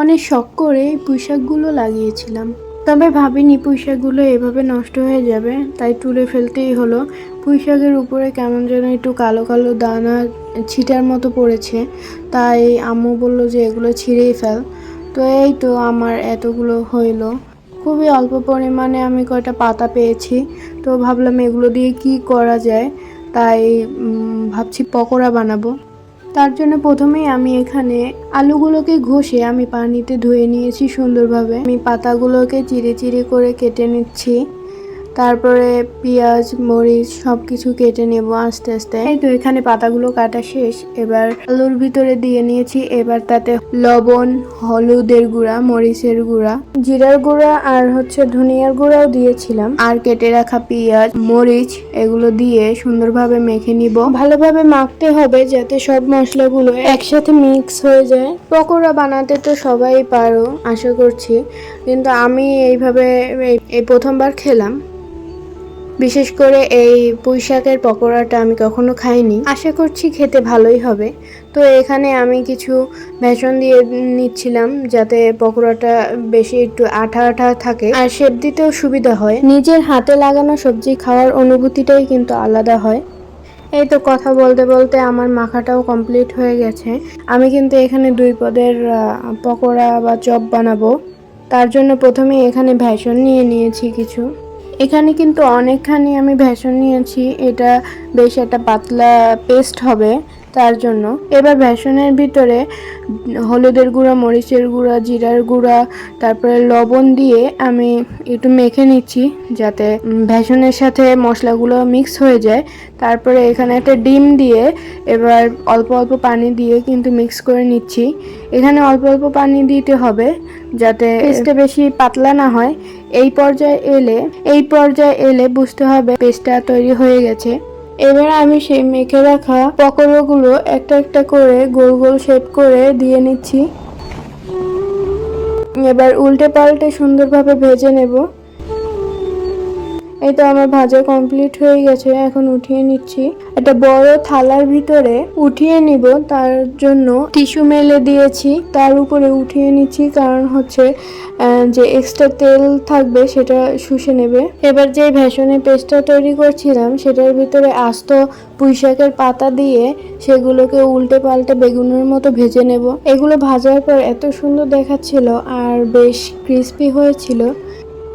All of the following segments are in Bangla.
অনেক শখ করে এই পুঁইশাকগুলো লাগিয়েছিলাম। তবে ভাবিনি পুঁইশাকগুলো এভাবে নষ্ট হয়ে যাবে, তাই তুলে ফেলতেই হলো। পুঁইশাকের উপরে কেমন যেন একটু কালো কালো দানা ছিটার মতো পড়েছে, তাই আম্মু বলল যে এগুলো ছিঁড়েই ফেল। তো এই তো আমার এতগুলো হইল। খুবই অল্প পরিমাণে আমি কয়টা পাতা পেয়েছি, তো ভাবলাম এগুলো দিয়ে কি করা যায়? তাই ভাবছি পকোড়া বানাবো। তার জন্য প্রথমেই আমি এখানে আলুগুলোকে ঘষে আমি পানিতে ধুয়ে নিয়েছি সুন্দরভাবে। আমি পাতাগুলোকে চিড়ে চিড়ে করে কেটে নিচ্ছি। তারপরে পেঁয়াজ, মরিচ সব কিছু কেটে নেব আস্তে আস্তে। এই তো এখানে পাতাগুলো কাটা শেষ। এবার আলুর ভিতরে দিয়ে নিয়েছি। এবার তাতে লবণ, হলুদের গুঁড়া, মরিচের গুঁড়া, জিরার গুঁড়া আর হচ্ছে ধনিয়ার গুঁড়াও দিয়েছিলাম। আর কেটে রাখা পেঁয়াজ, মরিচ এগুলো দিয়ে সুন্দরভাবে মেখে নিব। ভালোভাবে মাখতে হবে যাতে সব মশলাগুলো একসাথে মিক্স হয়ে যায়। পকোড়া বানাতে তো সবাই পারো, আশা করছি। কিন্তু আমি এইভাবে এই- প্রথমবার খেলাম। বিশেষ করে এই পুঁইশাকের পকোড়াটা আমি কখনো খাইনি। আশা করছি খেতে ভালোই হবে। তো এখানে আমি কিছু বেসন দিয়ে নিচ্ছিলাম যাতে পকোড়াটা বেশি একটু আঠা আঠা থাকে। আর শেপ দিতেও সুবিধা হয়। নিজের হাতে লাগানো সবজি খাওয়ার অনুভূতিটাই কিন্তু আলাদা হয়। এই তো কথা বলতে বলতে আমার মাখাটাও কমপ্লিট হয়ে গেছে। আমি কিন্তু এখানে দুই পদের পকোড়া বা চপ বানাবো। তার জন্য প্রথমে এখানে ভেষণ নিয়ে নিয়েছি কিছু। এখানে কিন্তু অনেকখানি আমি ভেষণ নিয়েছি। এটা বেশ একটা পাতলা পেস্ট হবে তার জন্য। এবার ভেষণের ভিতরে হলুদের গুঁড়া মরিচের গুঁড়া জিরার গুঁড়া তারপরে লবণ দিয়ে আমি একটু মেখে নিচ্ছি যাতে উম, সাথে মশলাগুলো মিক্স হয়ে যায়। তারপরে এখানে একটা ডিম দিয়ে এবার অল্প অল্প পানি দিয়ে কিন্তু মিক্স করে নিচ্ছি। এখানে অল্প অল্প পানি দিতে হবে যাতে পেস্টটা বেশি পাতলা না হয়। এই পর্যায়ে এলে, এই পর্যায়ে এলে বুঝতে হবে পেস্টটা তৈরি হয়ে গেছে। এবার আমি সেই মেখে রাখা পকোড়াগুলো একটা একটা করে গোল গোল শেপ করে দিয়ে নিচ্ছি। এবার উল্টে পাল্টে সুন্দরভাবে ভেজে নেব। এই তো আমার ভাজা কমপ্লিট হয়ে গেছে, এখন উঠিয়ে নিচ্ছি। একটা বড় থালার ভিতরে উঠিয়ে নিব, তার জন্য টিস্যু মেলে দিয়েছি। তার উপরে উঠিয়ে নিচ্ছি, কারণ হচ্ছে যে এক্সট্রা তেল থাকবে সেটা শুষে নেবে। এবার যে ভেষনের পেস্টটা তৈরি করছিলাম, সেটার ভিতরে আস্ত পুঁইশাকের পাতা দিয়ে সেগুলোকে উল্টে পাল্টে বেগুনের মতো ভেজে নেব। এগুলো ভাজার পর এত সুন্দর দেখাচ্ছিল, আর বেশ ক্রিস্পি হয়েছিল।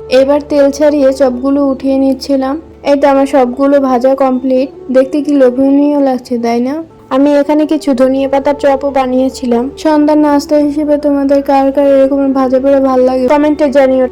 এবার তেল ছাড়িয়ে চপগুলো উঠিয়ে নিচ্ছিলাম। এই তো আমার সবগুলো ভাজা কমপ্লিট দেখতে কি লোভনীয় লাগছে, তাই না? আমি এখানে কিছু ধনিয়া পাতার চপও বানিয়েছিলাম। সন্ধ্যার নাস্তা হিসেবে তোমাদের কার কার এরকম ভাজা পড়ে ভালো লাগে, কমেন্টে জানিও।